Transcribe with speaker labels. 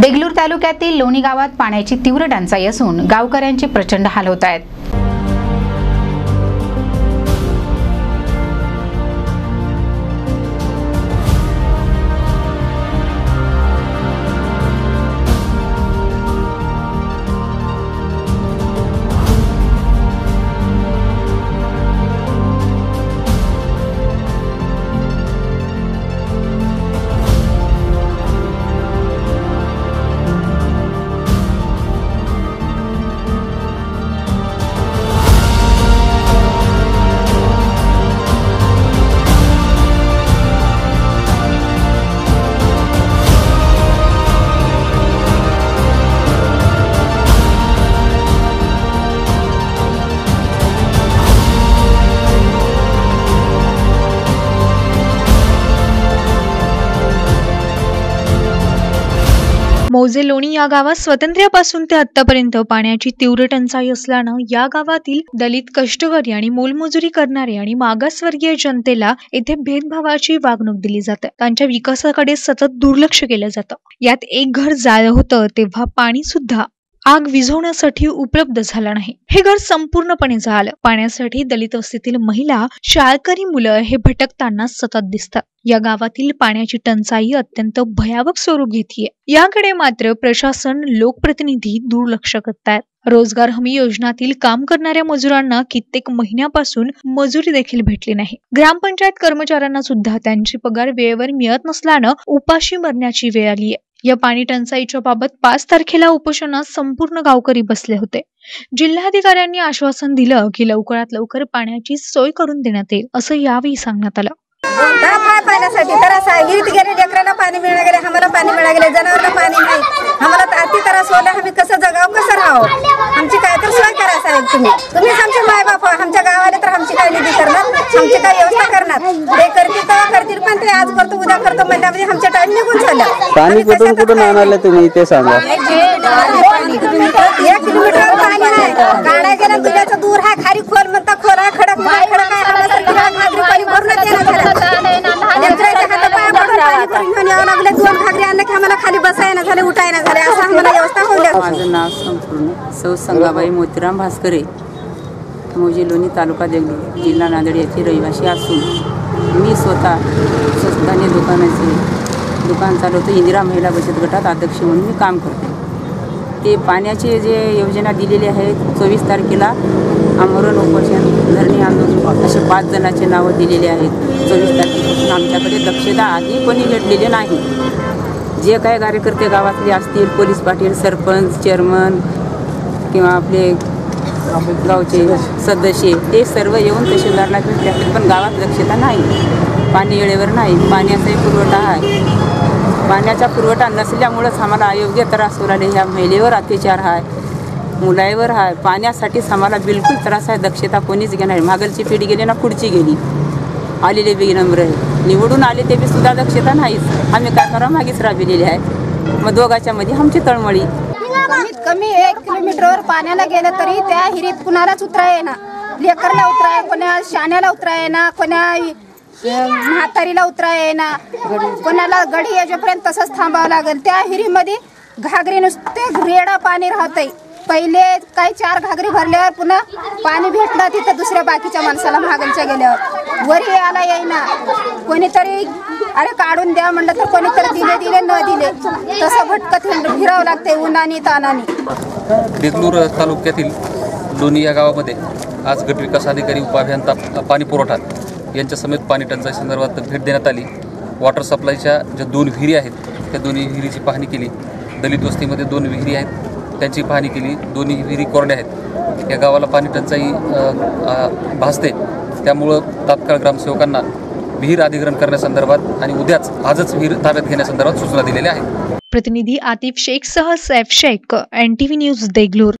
Speaker 1: देगलूर तालुक्यातील लोणी गावात पाण्याची तीव्र टंचाई असून गावकऱ्यांचे प्रचंड हाल होत आहेत.
Speaker 2: मौजे लोणी या गावात स्वातंत्र्यापासून ते आतापर्यंत पाण्याची तीव्र टंचाई असल्यानं या गावातील दलित कष्टकरी आणि मोलमजुरी करणारे आणि मागासवर्गीय जनतेला येथे भेदभावाची वागणूक दिली जाते. त्यांच्या विकासाकडे सतत दुर्लक्ष केलं जातं. यात एक घर जाळं होतं तेव्हा पाणी सुद्धा आग विझवण्यासाठी उपलब्ध झाला नाही. हे घर संपूर्णपणे झालं. पाण्यासाठी दलित वस्तीतील महिला शाळकरी मुलं हे भटकताना सतत दिसतात. या गावातील पाण्याची टंचाई अत्यंत भयावक स्वरूप घेतीये. याकडे मात्र प्रशासन लोकप्रतिनिधी दुर्लक्ष करतायत. रोजगार हमी योजनातील काम करणाऱ्या मजुरांना कित्येक महिन्यापासून मजुरी देखील भेटली नाही. ग्रामपंचायत कर्मचाऱ्यांना सुद्धा त्यांची पगार वेळेवर मिळत नसल्यानं उपाशी मरण्याची वेळ आली आहे या पाणी टंचाईच्या बाबत पाच तारखेला उपोषणात संपूर्ण गावकरी बसले होते. जिल्हाधिकाऱ्यांनी आश्वासन दिलं की लवकरात लवकर पाण्याची सोय करून देण्यात येईल असं यावेळी सांगण्यात आलं.
Speaker 3: दहा पाण्यासाठी तर असं आहे हिरीत गेले लेकराला पाणी मिळा गेले आम्हाला पाणी मिळा गेले जनावरला पाणी नाही आम्हाला तर अति त्रास होला आम्ही कसं जगाव कसं राहावं? आमची काय तर सोय करा साहेब तुम्ही. तुम्हीच आमचे माय आमच्या गावाला तर आमची काय निधी करणार? आमची काय व्यवस्था करणार? ते करतील तेव्हा करतील पण ते आज करतो उद्या करतो म्हणल्यामध्ये आमच्या टाइम निघून झालं.
Speaker 4: पाणी कुठून कुठून आणायला तुम्ही? ते सांगा.
Speaker 3: एक किलोमीटर पाणी नाही गाड्या गेल्या दुधाचं दूर हा खाली खोल म्हणता खोल आहे खडक खडक आहे हा भरून घेऊन यावं लागलं दोन घागरी आणलं की आम्हाला खाली बसायला झाले उठायला झाले असं आम्हाला व्यवस्था होऊन द्या
Speaker 5: माझं नाव संपूर्ण सौ संगाबाई मोतीराम भास्करे. मौजे लोणी तालुका देगलूर जिल्हा नांदेड येथे रहिवासी असून मी स्वतः स्वस्ताने दुकानाचे दुकान चालवतो. इंदिरा महिला बचत गटात अध्यक्ष म्हणून मी काम करते. ते पाण्याचे जे योजना दिलेली आहे चोवीस तारखेला आमरण उपोषण धरणे आंदोलन असे पाच जणांचे नावं दिलेले आहेत. चोवीस तारखेपासून आमच्याकडे दक्षता आधी कोणी भेटलेले नाही. जे काही कार्यकर्ते गावातले असतील पोलीस पाटील सरपंच चेअरमन किंवा आपले गावचे सदस्य ते सर्व येऊन तहसीलदारला भेटले. पण गावात दक्षता नाही. पाणी वेळेवर नाही. पाण्याचाही पुरवठा आहे. पाण्याचा पुरवठा नसल्यामुळंच आम्हाला अयोग्य त्रास होऊ राहिले ह्या महिलेवर अत्याचार आहे. मुलाईवर आहे. पाण्यासाठीच आम्हाला बिलकुल त्रास आहे. दक्षता कोणीच घेणार मागलची पिढी गेली ना पुढची गेली. आलेले बी नम्र आहे. निवडून आले ते बी सुद्धा दक्षता नाहीच. आम्ही काय करा मागेच राबिलेले आहे. मग दोघाच्यामध्ये आमची तळमळी.
Speaker 3: कमीत कमी एक किलोमीटरवर पाण्याला गेलं तरी त्या हिरीत कुणालाच उतराय ना लेकरला उतराय कोणा शाण्याला उतराय ना कोणा म्हातारीला उतराय ना कोणाला गडी याच्यापर्यंत तसंच थांबावं लागेल. त्या हिरीमध्ये घागरी नुसते रेडा पाणी राहतंय. पहिले काही चार घागरी भरल्यावर पुन्हा पाणी भेटलं तिथं दुसऱ्या बाकीच्या माणसाला मागलच्या गेल्यावर. वरी आला येईना. कोणीतरी अरे काढून द्या म्हणलं तर कोणीतरी दिले दिले न दिले. तसं भटकत फिरावं लागते उन्हानी तानानी.
Speaker 6: देगलूर तालुक्यातील लोणी या गावामध्ये आज गट विकास अधिकारी उपाभियंता पाणी पुरवठा यांच्या समेत पाणी टंचाई संदर्भात भेट देण्यात आली. वॉटर सप्लायच्या ज्या दोन विहिरी आहेत त्या दोन्ही विहिरीची पाहणी केली. दलित वस्तीमध्ये दोन विहिरी आहेत. त्यांची पाहणी केली. दोन्ही विहिरी कोरड्या आहेत. या गावाला पाणी टंचाई भासते. त्यामुळं तात्काळ ग्रामसेवकांना विहीर अधिग्रहण करण्यासंदर्भात आणि उद्याच आजच विहीर ताब्यात घेण्यासंदर्भात सूचना दिलेल्या आहेत.
Speaker 2: प्रतिनिधी आतिफ शेख सह Saif Shaikh N T V news Deglur.